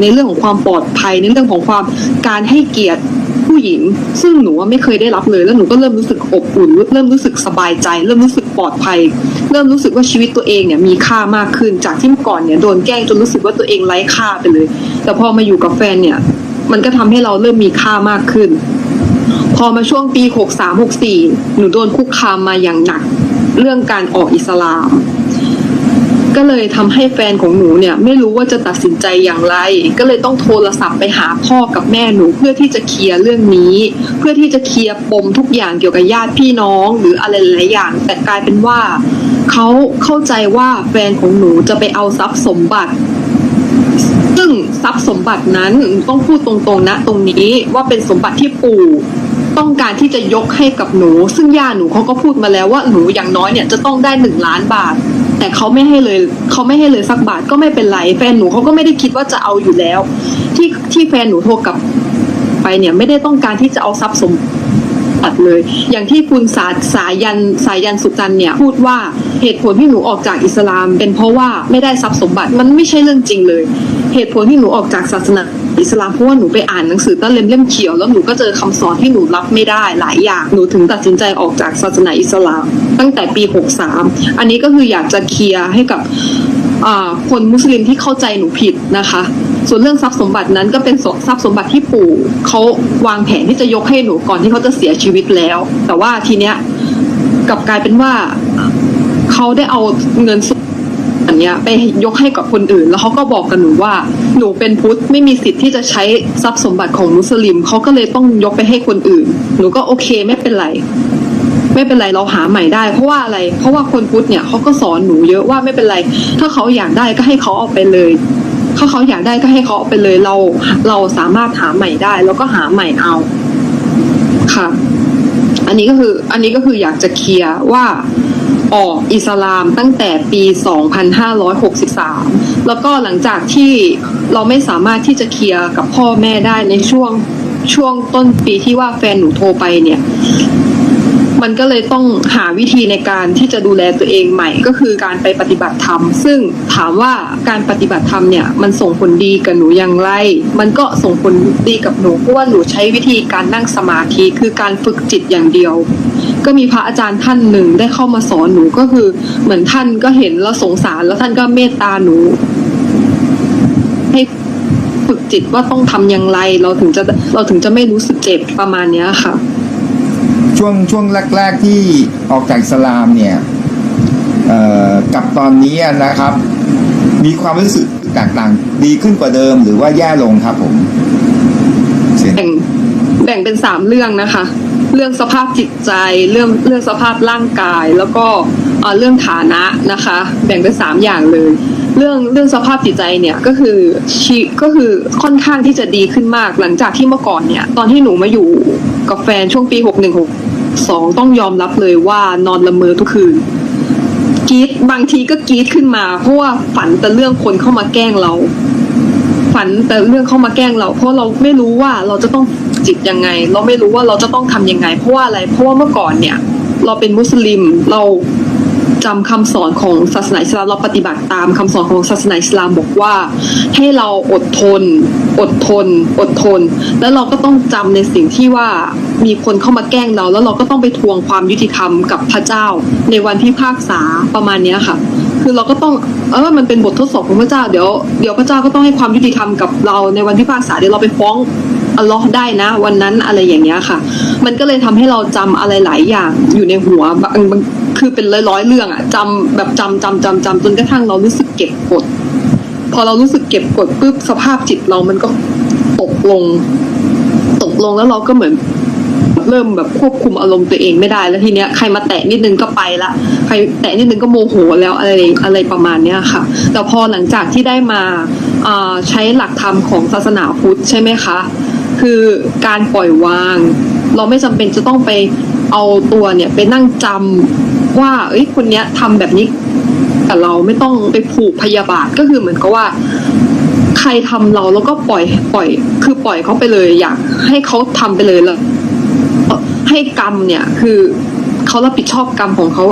ในเรื่องของความปลอดภัยในเรื่องของความการให้เกียรติผู้หญิง ซึ่งหนูว่าไม่เคยได้รับเลย แล้วหนูก็เริ่มรู้สึกอบอุ่น เริ่มรู้สึกสบายใจ เริ่มรู้สึกปลอดภัย เริ่มรู้สึกว่าชีวิตตัวเองเนี่ยมีค่ามากขึ้นจากที่เมื่อก่อนเนี่ยโดนแกล้งจนรู้สึกว่าตัวเองไร้ค่าไปเลย แต่พอมาอยู่กับแฟนเนี่ย มันก็ทำให้เราเริ่มมีค่ามากขึ้น พอมาช่วงปี63 64หนูโดนคุกคามมาอย่างหนัก เรื่องการออกอิสลาม ก็เลยทำให้แฟนของหนูเนี่ยไม่รู้ว่าจะตัดสินใจอย่างไร ก็เลยต้องโทรศัพท์ไปหาพ่อกับแม่หนูเพื่อที่จะเคลียร์เรื่องนี้ เพื่อที่จะเคลียร์ปมทุกอย่างเกี่ยวกับญาติพี่น้อง หรืออะไรหลายอย่าง แต่กลายเป็นว่าเขาเข้าใจว่าแฟนของหนูจะไปเอาทรัพย์สมบัติซึ่งทรัพย์สมบัตินั้นต้องพูดตรงๆนะตรงนี้ว่าเป็นสมบัติที่ปู่ต้องการที่จะยกให้กับหนู ซึ่งย่าหนูเขาก็พูดมาแล้วว่าหนูอย่างน้อยเนี่ยจะต้องได้หนึ่งล้านบาท แต่เขาไม่ให้เลยเขาไม่ให้เลยสักบาทก็ไม่เป็นไร แฟนหนูเขาก็ไม่ได้คิดว่าจะเอาอยู่แล้ว ที่ที่แฟนหนูโทรกลับไปเนี่ยไม่ได้ต้องการที่จะเอาทรัพย์สมตัดเลย อย่างที่คุณสาสายันสายันสุจันเนี่ย พูดว่าเหตุผลที่หนูออกจากอิสลาม เป็นเพราะว่าไม่ได้ทรัพย์สมบัติมันไม่ใช่เรื่องจริงเลย เหตุผลที่หนูออกจากศาสนา อิสลามเพราะว่าหนูไปอ่านหนังสือตั้งเล่มเล่มเขียวแล้วหนูก็เจอคำสอนที่หนูรับไม่ได้หลายอย่างหนูถึงตัดสินใจออกจากศาสนาอิสลาม ตั้งแต่ปี 63 อันนี้ก็คืออยากจะเคลียร์ให้กับคนมุสลิมที่เข้าใจหนูผิดนะคะ ส่วนเรื่องทรัพย์สมบัตินั้นก็เป็นทรัพย์สมบัติที่ปู่เขาวางแผนที่จะยกให้หนูก่อนที่เขาจะเสียชีวิตแล้ว แต่ว่าทีเนี้ยกลับกลายเป็นว่าเขาได้เอาเงินส่วนอัน เนี้ยไปยกให้กับคนอื่น แล้วเขาก็บอกกับหนูว่า หนูเป็นพุทธไม่มีสิทธิ์ที่จะใช้ทรัพย์สมบัติของมุสลิมเขาก็เลยต้องยกไปให้คนอื่น หนูก็โอเคไม่เป็นไรไม่เป็นไรเราหาใหม่ได้ เพราะว่าอะไร เพราะว่าคนพุทธเนี่ยเขาก็สอนหนูเยอะว่าไม่เป็นไร ถ้าเขาอยากได้ก็ให้เขาเอาไปเลยถ้าเขาอยากได้ก็ให้เขาเอาไปเลยเรา เราสามารถหาใหม่ได้ แล้วก็หาใหม่เอาค่ะ อันนี้ก็คืออันนี้ก็คืออยากจะเคลียร์ว่าออกอิสลามตั้งแต่ปี 2563 แล้วก็หลังจากที่เราไม่สามารถที่จะเคลียร์กับพ่อแม่ได้ในช่วงช่วงต้นปีที่ว่าแฟนหนูโทรไปเนี่ย มันก็เลยต้องหาวิธีในการที่จะดูแลตัวเองใหม่ ก็คือการไปปฏิบัติธรรม ซึ่งถามว่าการปฏิบัติธรรมเนี่ยมันส่งผลดีกับหนูอย่างไร มันก็ส่งผลดีกับหนูเพราะว่าหนูใช้วิธีการนั่งสมาธิคือการฝึกจิตอย่างเดียว ก็มีพระอาจารย์ท่านหนึ่งได้เข้ามาสอนหนูก็คือ เหมือนท่านก็เห็นแล้วสงสาร แล้วท่านก็เมตตาหนูให้ฝึกจิตว่าต้องทำอย่างไร เราถึงจะเราถึงจะไม่รู้สึกเจ็บประมาณนี้ค่ะ ช่วงช่วงแรก ๆที่ออกจากสลามเนี่ยกับตอนนี้นะครับ มีความรู้สึกแตกต่างดีขึ้นกว่าเดิมหรือว่าแย่ลงครับผมแบ่งแบ่งเป็นสามเรื่องนะคะ เรื่องสภาพจิตใจ เรื่องเรื่องสภาพร่างกายแล้วก็เรื่องฐานะนะคะ แบ่งเป็นสามอย่างเลย เรื่องเรื่องสภาพจิตใจเนี่ยก็คือชีก็คือค่อนข้างที่จะดีขึ้นมากหลังจากที่เมื่อก่อนเนี่ย ตอนที่หนูมาอยู่กับแฟนช่วงปีหกหนึ่งหกสองต้องยอมรับเลยว่านอนละเมอทุกคืนกรีดบางทีก็กรีดขึ้นมา เพราะว่าฝันแต่เรื่องคนเข้ามาแกล้งเรา ฝันแต่เรื่องเข้ามาแกล้งเรา เพราะเราไม่รู้ว่าเราจะต้องจิตยังไง เราไม่รู้ว่าเราจะต้องทำยังไง เพราะว่าอะไรเพราะว่าเมื่อก่อนเนี่ย เราเป็นมุสลิมเรา จำคำสอนของศาสนาอิสลามเราปฏิบัติตามคำสอนของศาสนาอิสลามบอกว่า ให้เราอดทน อดทน อดทน แล้วเราก็ต้องจำในสิ่งที่ว่ามีคนเข้ามาแกล้งเรา แล้วเราก็ต้องไปทวงความยุติธรรมกับพระเจ้า ในวันที่ภาคษาประมาณเนี้ยค่ะ คือเราก็ต้องเออมันเป็นบททดสอบของพระเจ้าเดี๋ยวเดี๋ยวพระเจ้าก็ต้องให้ความยุติธรรมกับเราในวันที่ภาคษาเดี๋ยวเราไปฟ้อง อัลลอฮ์ได้นะ วันนั้นอะไรอย่างเงี้ยค่ะ มันก็เลยทำให้เราจำอะไรหลายอย่างอยู่ในหัวบางคือเป็นร้อยๆเรื่องอะจำแบบจำจำจำจำจนกระทั่งเรารู้สึกเก็บกด พอเรารู้สึกเก็บกดปุ๊บสภาพจิตเรามันก็ตกลง ตกลงแล้วเราก็เหมือนเริ่มแบบควบคุมอารมณ์ตัวเองไม่ได้แล้วทีเนี้ยใครมาแตะนิดนึงก็ไปละใครแตะนิดนึงก็โมโหแล้วอะไรอะไรประมาณเนี้ยค่ะ แต่พอหลังจากที่ได้มาใช้หลักธรรมของศาสนาพุทธใช่ไหมคะ คือการปล่อยวาง เราไม่จำเป็นจะต้องไปเอาตัวเนี่ยไปนั่งจำว่า เอ้ยคนเนี้ยทำแบบนี้กับเราไม่ต้องไปผูกพยาบาทก็คือเหมือนกับว่า ใครทำเราแล้วก็ปล่อยปล่อย คือปล่อยเขาไปเลย อยากให้เขาทำไปเลยแล้วให้กรรมเนี่ยคือเขารับผิดชอบกรรมของเขา